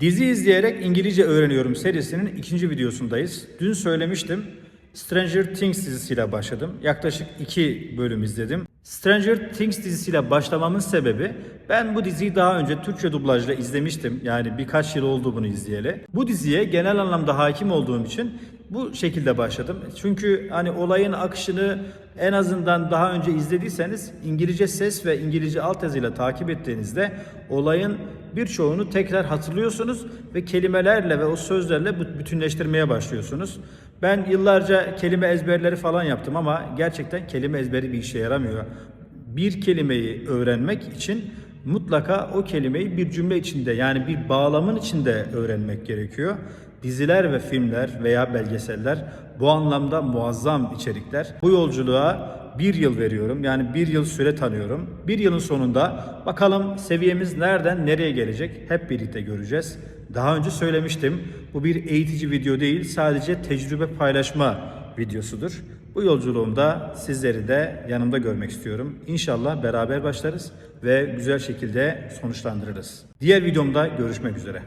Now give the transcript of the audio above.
Dizi izleyerek İngilizce öğreniyorum serisinin ikinci videosundayız. Dün söylemiştim. Stranger Things dizisiyle başladım. Yaklaşık iki bölüm izledim. Stranger Things dizisiyle başlamamın sebebi ben bu diziyi daha önce Türkçe dublajla izlemiştim. Yani birkaç yıl oldu bunu izleyeli. Bu diziye genel anlamda hakim olduğum için bu şekilde başladım. Çünkü hani olayın akışını en azından daha önce izlediyseniz İngilizce ses ve İngilizce altyazıyla takip ettiğinizde olayın birçoğunu tekrar hatırlıyorsunuz ve kelimelerle ve o sözlerle bütünleştirmeye başlıyorsunuz. Ben yıllarca kelime ezberleri falan yaptım ama gerçekten kelime ezberi bir işe yaramıyor. Bir kelimeyi öğrenmek için mutlaka o kelimeyi bir cümle içinde yani bir bağlamın içinde öğrenmek gerekiyor. Diziler ve filmler veya belgeseller bu anlamda muazzam içerikler. Bu yolculuğa bir yıl veriyorum. Yani bir yıl süre tanıyorum. Bir yılın sonunda bakalım seviyemiz nereden nereye gelecek hep birlikte göreceğiz. Daha önce söylemiştim. Bu bir eğitici video değil, sadece tecrübe paylaşma videosudur. Bu yolculuğumda sizleri de yanımda görmek istiyorum. İnşallah beraber başlarız ve güzel şekilde sonuçlandırırız. Diğer videomda görüşmek üzere.